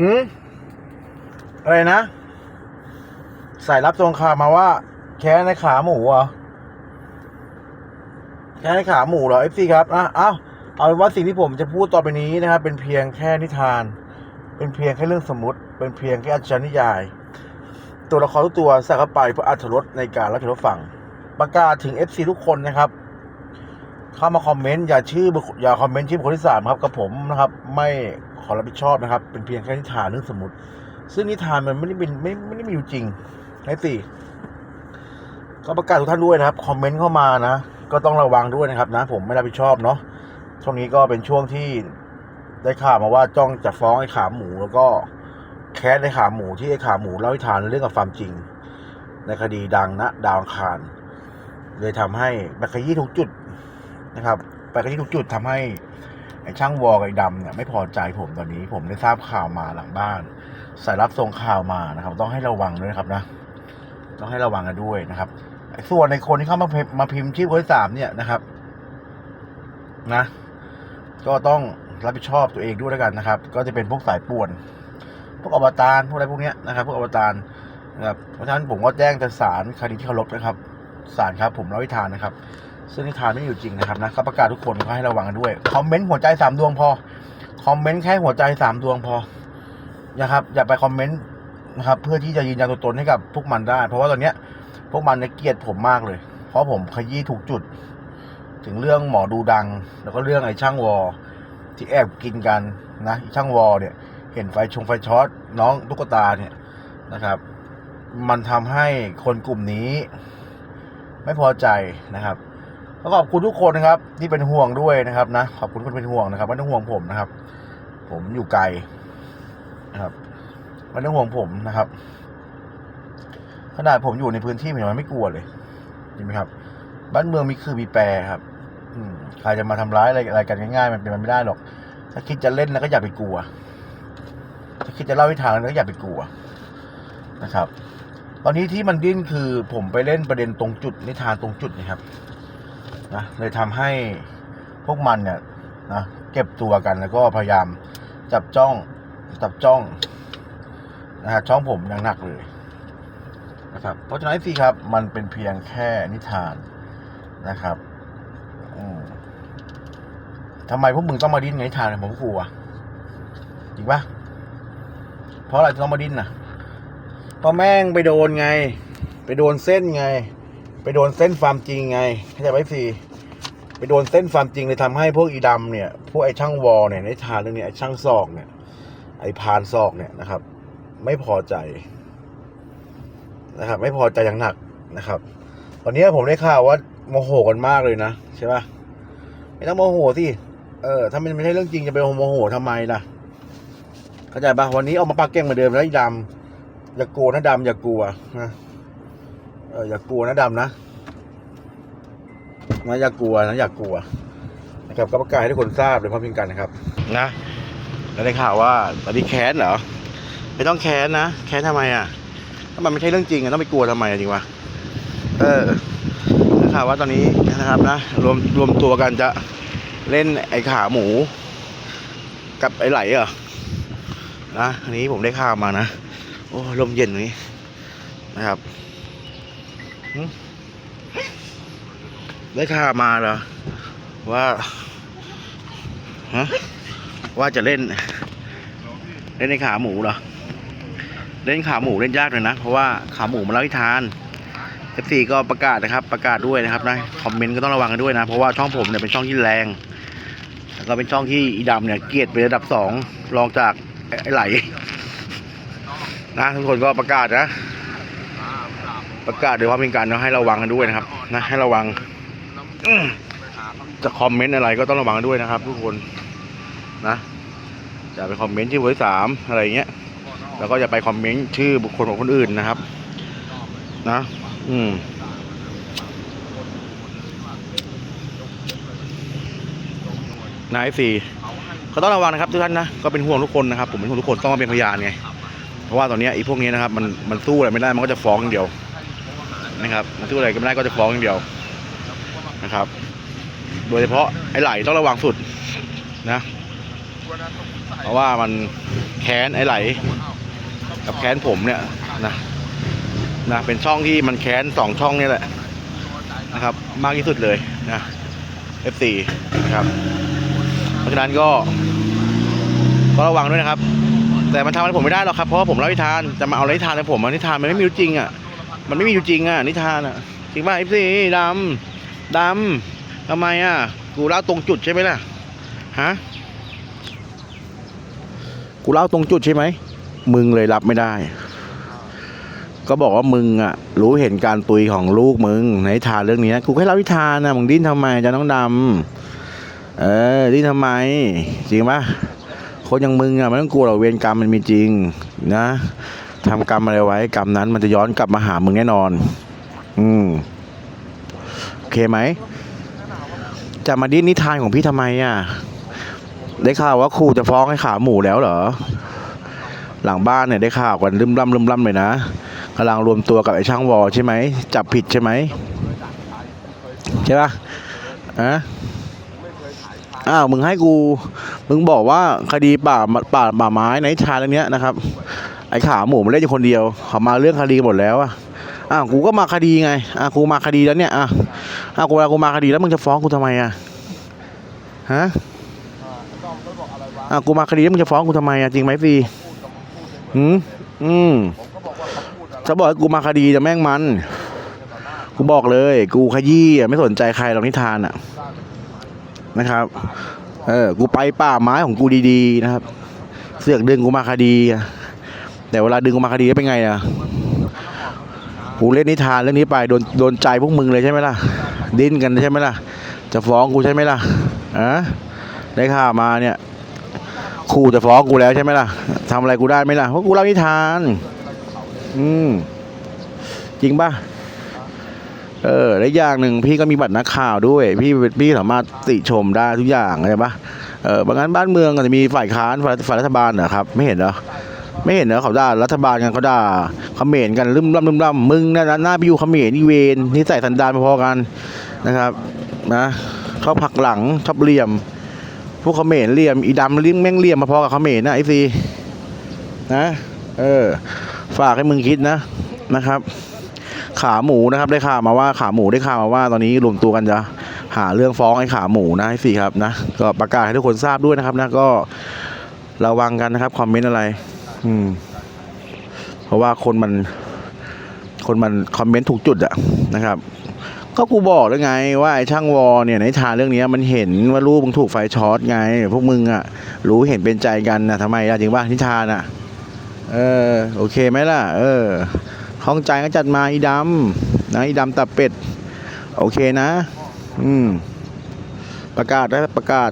อืมอะไรนะใส่รับทรงข่าวมาว่า แค่ในขาหมูเหรอแค่ในขาหมูเหรอเอฟซีครับอะเอาเอาเป็นว่าสิ่งที่ผมจะพูดต่อไปนี้นะครับ เป็นเพียงแค่นิทาน เป็นเพียงแค่เรื่องสมมติ เป็นเพียงแค่อัจฉริยาย ตัวละครทุกตัวใส่เข้าไปเพื่ออัธรสในการรับชมฟังประกาศถึง FC ทุกคนนะครับเข้ามาคอมเมนต์อย่าชื่ออย่าคอมเมนต์ชื่อคคลที่สามครับกับผมนะครับ ไม่ ขอรับผิดชอบนะครับ เป็นเพียงแค่นิทานเรื่องสมมติ ซึ่งนิทานมันไม่ได้เป็นไม่ไม่ได้มีอยู่จริงไอ้สี่ก็ประกาศทุกท่านด้วยนะครับ คอมเมนต์เข้ามานะ ก็ต้องระวังด้วยนะครับ นะ ผมไม่รับผิดชอบเนาะช่วงนี้ก็เป็นช่วงที่ได้ข่าวมาว่าจ้องจะฟ้องไอ้ขาหมู แล้วก็แคสไอ้ขาหมูที่ไอ้ขาหมูเล่าให้ทานเรื่องกับความจริง ในคดีดังนะดาวคารเลยทำให้ไปขยี้ทุกจุดนะครับไปขยี้ทุกจุดทำให้ ไอ้ช่างวอลกับไอ้ดำเนี่ยไม่พอใจผมตอนนี้ ผมได้ทราบข่าวมาหลังบ้านสายรับส่งข่าวมานะครับ ต้องให้ระวังด้วยครับนะ ต้องให้ระวังกันด้วยนะครับไอ้ส่วนในคนที่เข้ามาพิมพ์มาพิมพ์ชื่อคนที่สามเนี่ยนะครับ นะ ก็ต้องรับผิดชอบตัวเองด้วยแล้วกันนะครับ ก็จะเป็นพวกสายป่วน พวกอวตารพวกอะไรพวกเนี้ยนะครับ พวกอวตารนะครับเพราะฉะนั้นผมก็แจ้งแต่ศาลคดีที่เคารพนะครับศาลครับ ผมเล่าวิธานนะครับ ซึ่งนิทานไม่อยู่จริงนะครับนะก็ประกาศทุกคนก็ให้ระวังกันด้วย คอมเมนต์หัวใจสามดวงพอ คอมเมนต์แค่หัวใจสามดวงพอ นะครับ อย่าไปคอมเมนต์นะครับ เพื่อที่จะยืนยันตัวตนให้กับพวกมันได้ เพราะว่าตอนเนี้ย พวกมันเนี่ยเกลียดผมมากเลย เพราะผมขยี้ถูกจุด ถึงเรื่องหมอดูดัง แล้วก็เรื่องไอ้ช่างวอ ที่แอบกินกันนะช่างวอเนี่ย เห็นไฟชงไฟช็อตน้องตุ๊กตาเนี่ยนะครับ มันทำให้คนกลุ่มนี้ ไม่พอใจนะครับ ก็ขอบคุณทุกคนนะครับ ที่เป็นห่วงด้วยนะครับนะขอบคุณคนเป็นห่วงนะครับไม่ต้องห่วงผมนะครับ ผมอยู่ไกลนะครับไม่ต้องห่วงผมนะครับ ขนาดผมอยู่ในพื้นที่ผมยังไม่กลัวเลยเห็นไหมครับ บ้านเมืองมีคือมีแปรครับ อืมใครจะมาทำร้ายอะไรอะไรกันง่ายๆมันเป็นไปไม่ได้หรอก ถ้าคิดจะเล่นแล้วก็อย่าไปกลัว ถ้าคิดจะเล่าให้ทางแล้วก็อย่าไปกลัวนะครับ ตอนนี้ที่มันดิ้นคือผมไปเล่นประเด็นตรงจุดนิทานตรงจุดนี่ครับ นะเลยทำให้พวกมันเนี่ยนะเก็บตัวกันแล้วก็พยายามจับจ้องจับจ้องนะฮะช่องผมอย่างหนักเลยนะครับเพราะฉะนั้นสิครับมันเป็นเพียงแค่นิทานนะครับอืมทำไมพวกมึงต้องมาดิ้นในนิทานผมกลัวจริงปะเพราะอะไรต้องมาดิ้นน่ะเพราะแม่งไปโดนไง ไปโดนเส้นไง ไปโดนเส้นความจริงไงเข้าใจไหมสิไปโดนเส้นความจริงเลยทำให้พวกอีดำเนี่ย พวกไอ้ช่างวอลเนี่ยในทานเรื่องนี้ไอ้ช่างซอกเนี่ย ไอ้พานซอกเนี่ยนะครับ ไม่พอใจนะครับ ไม่พอใจอย่างหนักนะครับ ตอนนี้ผมได้ข่าวว่าโมโหกันมากเลยนะใช่ปะไม่ต้องโมโหสิเออถ้ามันไม่ใช่เรื่องจริงจะไปโมโหทำไมล่ะเข้าใจปะวันนี้ออกมาปากเก่งเหมือนเดิมแล้วอ้ดำอย่ากลัวนะดำอย่ากลัวนะ เอออย่ากลัวนะดำนะนะอย่ากลัวนะอย่ากลัวนะครับก็ประกาศให้ทุกคนทราบเลยพร้อมเพรียงกันนะครับ นะแล้วได้ข่าวว่าตอนนี้แค้นเหรอไม่ต้องแค้นนะแค้นทำไมอะถ้ามันไม่ใช่เรื่องจริงอะต้องไปกลัวทำไมอะจริงวะเออได้ข่าวว่าตอนนี้นะครับนะรวมรวมตัวกันจะเล่นไอ้ขาหมู กับไอ้ไหลเหรอนะอันนี้ผมได้ข่าวมานะโอ้ลมเย็นนี้นะครับ ได้ข่าวมาเหรอ ว่าฮะว่าจะเล่น เล่นในขาหมูเหรอ เล่นขาหมูเล่นยากเลยนะ เพราะว่าขาหมูมันเล่าให้ทาน F4 ก็ประกาศนะครับ ประกาศด้วยนะครับนะคอมเมนต์ก็ต้องระวังกันด้วยนะ เพราะว่าช่องผมเนี่ยเป็นช่องที่แรงแล้วก็เป็นช่องที่อีดำเนี่ยเกียดเป็นระดับสองรองจากไอ้ไหลนะทุกคนก็ประกาศนะ ประกาศโดยความเป็นการให้ระวังกันด้วยนะครับ นะให้ระวังจะคอมเมนต์อะไรก็ต้องระวังด้วยนะครับ ทุกคนนะอย่าไปคอมเมนต์ชื่อเบอร์สามอะไรอย่างเงี้ยแล้วก็อย่าไปคอมเมนต์ชื่อบุคคลของคนอื่นนะครับ นะ อืมนายสี่ก็ต้องระวังนะครับทุกท่านนะก็เป็นห่วงทุกคนนะครับผมเป็นห่วงทุกคนต้องมาเป็นพยานไงเพราะว่าตอนนี้ไอ้พวกนี้นะครับมันมันสู้อะไรไม่ได้มันก็จะฟ้องอย่างเดียว นะครับมันสู้อะไรก็ไม่ได้ก็จะฟ้องอย่างเดียวนะครับ โดยเฉพาะไอ้ไหลต้องระวังสุดนะ เพราะว่ามันแค้นไอ้ไหล กับแค้นผมเนี่ยนะนะเป็นช่องที่มันแค้นสองช่องนี่แหละนะครับ มากที่สุดเลยนะ F4 นะครับเพราะฉะนั้นก็ก็ระวังด้วยนะครับ แต่มันทำอะไรผมไม่ได้หรอกครับเพราะว่าผมเล่านิทานจะมาเอานิทานในผมอะนิทานมันไม่มีจริงอะ มันไม่มีอยู่จริงอะนิทานอะจริงป่ะ F4 ดำดำทำไมอะ กูเล่าตรงจุดใช่ไหมล่ะฮะกูเล่าตรงจุดใช่ไหมมึงเลยรับไม่ได้ ก็บอกว่ามึงอะ รู้เห็นการตุยของลูกมึงในทานเรื่องนี้นะกูแค่เล่านิทานนะมึงดิ้นทำไมจะน้องดำเออดิ้นทำไม จริงป่ะคนอย่างมึงอะไม่ต้องกลัวหรอกเวรกรรมมันมีจริงนะ ทำกรรมอะไรไว้ กรรมนั้นมันจะย้อนกลับมาหามึงแน่นอน อืมโอเคไหมจะมาดิ้นนิทานของพี่ทำไมอะ ได้ข่าวว่าครูจะฟ้องให้ขาหมูแล้วเหรอ หลังบ้านเนี่ยได้ข่าวกันลืมล่ำลืมล่ำเลยนะกำลังรวมตัวกับไอ้ช่างวอใช่ไหม จับผิดใช่ไหมใช่ปะอะอ้าวมึงให้กู มึงบอกว่าคดีป่าป่าป่าไม้ในชาเรื่องเนี้ยนะครับ อ้ขาหมูมันเล่นอยู่คนเดียวเขามาเรื่องคดีหมดแล้วอะอ้าวกูก็มาคดีไงอะกูมาคดีแล้วเนี่ยอะอ้าวกูเวลากูมาคดีแล้วมึงจะฟ้องกูทำไมอะฮะอะกูมาคดีแล้วมึงจะฟ้องกูทำไมอะจริงไหมฟีอืมอืมจะบอกให้กูมาคดีจะแม่งมัน กูบอกเลย กูขยี้อะไม่สนใจใครหรอกนิทานอะ นะครับ เออ กูไปป่าไม้ของกูดีๆนะครับ เสือกดึงกูมาคดีอะ แต่เวลาดึงกูมาคดีเป็นไงอะกูเล่นนิทานเรื่องนี้ไปโดนโดนใจพวกมึงเลยใช่ไหมล่ะ ดิ้นกันใช่ไหมล่ะ จะฟ้องกูใช่ไหมล่ะอะได้ข่าวมาเนี่ยครูจะฟ้องกูแล้วใช่ไหมล่ะทำอะไรกูได้ไหมล่ะเพราะกูเล่านิทาน อืมจริงป่ะเออและอย่างหนึ่งพี่ก็มีบัตรนักข่าวด้วย พี่พี่สามารถติชมได้ทุกอย่างใช่ปะเออบางงั้นบ้านเมืองก็จะมีฝ่ายค้านฝ่ายฝ่ายรัฐบาลเหรอครับ ไม่เห็นเหรอ ไม่เห็นเหรอเขาด่ารัฐบาลกันเขาด่าเขมรกันลืมล่ำลืมล่ำมึงเนะหน้าพี่อยู่เขมรนี่เวนนี่ใส่สันดานพอกันนะครับนะเขาผักหลังชอบเหลี่ยม พวกเขมรเหลี่ยมอีดำเลี้ยงแม่งเหลี่ยมมาพอกับเขมรนะไอซีนะเออ ฝากให้มึงคิดนะนะครับ ขาหมูนะครับ ได้ข่าวมาว่าขาหมูได้ข่าวมาว่าตอนนี้รวมตัวกันจะหาเรื่องฟ้องไอ้ขาหมูนะไอซีครับนะก็ประกาศให้ทุกคนทราบด้วยนะครับนะก็ระวังกันนะครับคอมเมนต์อะไร อืม เพราะว่าคนมัน คนมันคอมเมนต์ถูกจุดอะนะครับ ก็กูบอกแล้วไง ว่าไอ้ช่างวอเนี่ยในทานเรื่องนี้มันเห็นว่าลูกมึงถูกไฟช็อตไง พวกมึงอะรู้เห็นเป็นใจกันนะทำไมล่ะจริงป่ะนิทานอะเออ โอเคไหมล่ะ เออข้องใจก็จัดมาอีดำนะอีดำตับเป็ด โอเคนะ อืม ประกาศได้ประกาศ